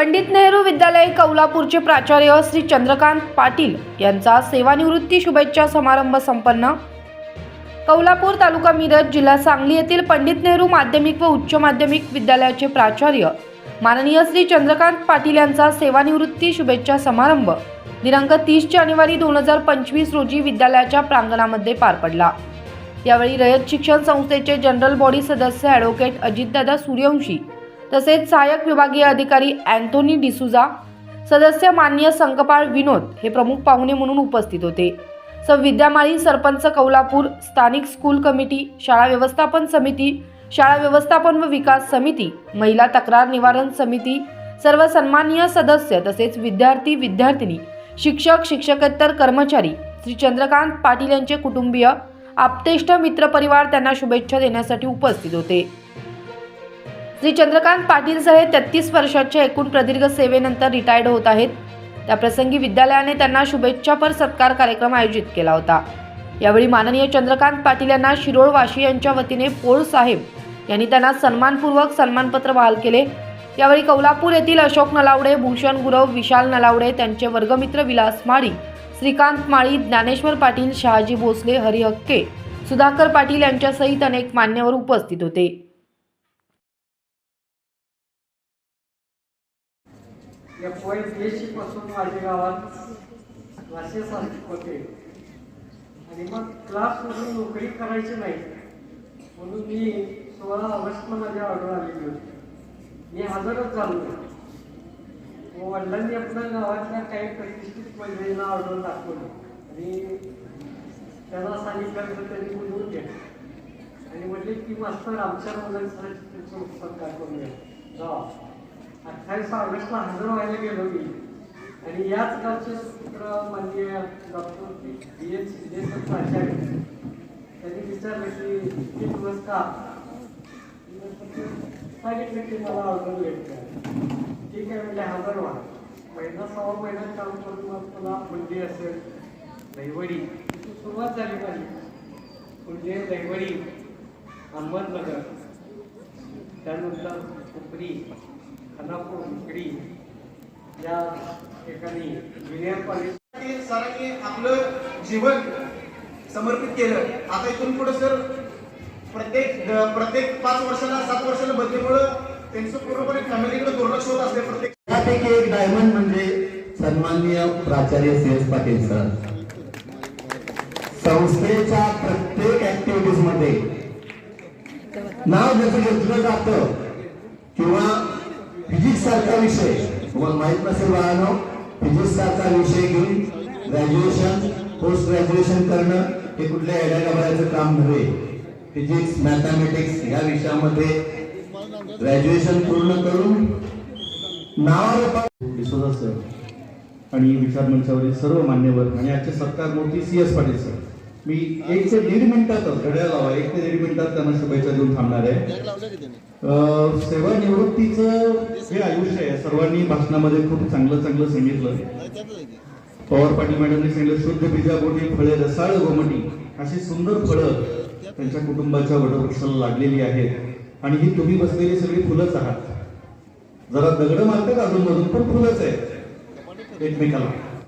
पंडित नेहरू विद्यालय कौलापूरचे प्राचार्य श्री चंद्रकांत पाटील यांचा सेवानिवृत्ती शुभेच्छा समारंभ संपन्न. कौलापूर तालुका मिरज जिल्हा सांगली येथील पंडित नेहरू माध्यमिक व उच्च माध्यमिक विद्यालयाचे प्राचार्य माननीय श्री चंद्रकांत पाटील यांचा सेवानिवृत्ती शुभेच्छा समारंभ दिनांक तीस जानेवारी दोन हजार पंचवीस रोजी विद्यालयाच्या प्रांगणामध्ये पार पडला. यावेळी रयत शिक्षण संस्थेचे जनरल बॉडी सदस्य ॲडव्होकेट अजितदादा सूर्यवंशी तसेच सहाय्यक विभागीय अधिकारी अँथोनी डिसुजा सदस्य मान्य संकपाळ विनोद हे प्रमुख पाहुणे म्हणून उपस्थित होते. स विद्यामाळी सरपंच कौलापूर स्थानिक स्कूल कमिटी शाळा व्यवस्थापन समिती शाळा व्यवस्थापन व विकास समिती महिला तक्रार निवारण समिती सर्व सन्माननीय सदस्य तसेच विद्यार्थी विद्यार्थिनी शिक्षक शिक्षकेतर कर्मचारी श्री चंद्रकांत पाटील यांचे कुटुंबीय आप्तेष्ट मित्रपरिवार त्यांना शुभेच्छा देण्यासाठी उपस्थित होते. श्री चंद्रकांत पाटील हे तेहतीस वर्षाच्या एकूण प्रदीर्घ सेवेनंतर रिटायर्ड होत आहेत. त्याप्रसंगी विद्यालयाने त्यांना शुभेच्छापर सत्कार कार्यक्रम आयोजित केला होता. यावेळी माननीय चंद्रकांत पाटील यांना शिरोळ वाशी यांच्या वतीने पोळ साहेब यांनी त्यांना सन्मानपूर्वक सन्मानपत्र बहाल केले. यावेळी कौलापूर येथील अशोक नलावडे भूषण गुरव विशाल नलावडे त्यांचे वर्गमित्र विलास माळी श्रीकांत माळी ज्ञानेश्वर पाटील शहाजी भोसले हरी हक्के सुधाकर पाटील यांच्यासहित अनेक मान्यवर उपस्थित होते. एकोणीसशे पासून माझ्या गावात क्लासेस होते. आणि मग क्लासमधून नोकरी करायची नाही म्हणून मी सोळा ऑगस्टला माझ्या ऑर्डर आलेली होती. मी हजरच झालो वडिलांनी आपल्या गावातल्या काही प्रतिष्ठित मंडळींना ऑर्डर दाखवली. आणि त्यांना सांगितलं तर त्यांनी बोलवून घ्या आणि म्हटले की मास्तर आमच्या मुलांसाठी त्याचं उत्पन्न दाखवून करूया जा. अठ्ठावीस ऑगस्टला हजर व्हायला गेलो मी आणि याच गावचे म्हणजे माननीय डॉक्टर बी एच सिद्धेश्वर प्राचार्य त्यांनी विचारलं की इतके दिवस का? सांगितलं की मला ऑर्डर लेट ठीक आहे म्हणजे हजर व्हा महिना सव्वा महिना काम करून मग तुला मुंडी असेल दहिवडी. तिथून सुरुवात झाली माझी. म्हणजे दहिवडी अहमदनगर त्यानंतर उपरी खानापूर या ठिकाणी ज्युनियर कॉलेज सरांनी आपलं जीवन समर्पित केलं. आता इथून पुढे सर प्रत्येक प्रत्येक पाच वर्षाला सात वर्षाला बदलीमुळं त्यांचं पूर्णपणे फॅमिलीकडे दुर्लक्ष होत असते प्रत्येक. त्यापैकी एक डायमंड म्हणजे सन्माननीय प्राचार्य सी एस पाटील सर. संस्थेच्या प्रत्येक ऍक्टिव्हिटीजमध्ये नाव जसं घेतलं जातं किंवा फिजिक्स सारखा विषय. तुम्हाला माहीत नसेल बाळानो फिजिक्स सारखा विषय घेऊन ग्रॅज्युएशन पोस्ट ग्रॅज्युएशन करणं हे कुठल्या येड्या काम नव्हे. फिजिक्स मॅथमॅटिक्स या विषयामध्ये ग्रॅज्युएशन पूर्ण करून नावावर डिसोजा सर आणि विचार मंचावरील सर्व मान्यवर आणि आजचे सत्कार मूर्ती सी एस पाटील सर मी एक ते दीड मिनिटातच घड्याळ लावा. एक ते दीड मिनिटात त्यांना शुभेच्छा देऊन थांबणार आहे. अं, सेवानिवृत्तीचं हे आयुष्य आहे. सर्वांनी भाषणामध्ये खूप चांगलं चांगलं सांगितलं. पवार पाटील मॅडमने सांगितलं शुद्ध बीजापोटी फळे रसाळ गोमटी अशी सुंदर फळं त्यांच्या कुटुंबाच्या वटवृक्षाला लागलेली आहेत. आणि ही तुम्ही बसलेली सगळी फुलंच आहात. जरा दगड मारतात अजून मधून पण फुलंच आहेत. एकमेकाला.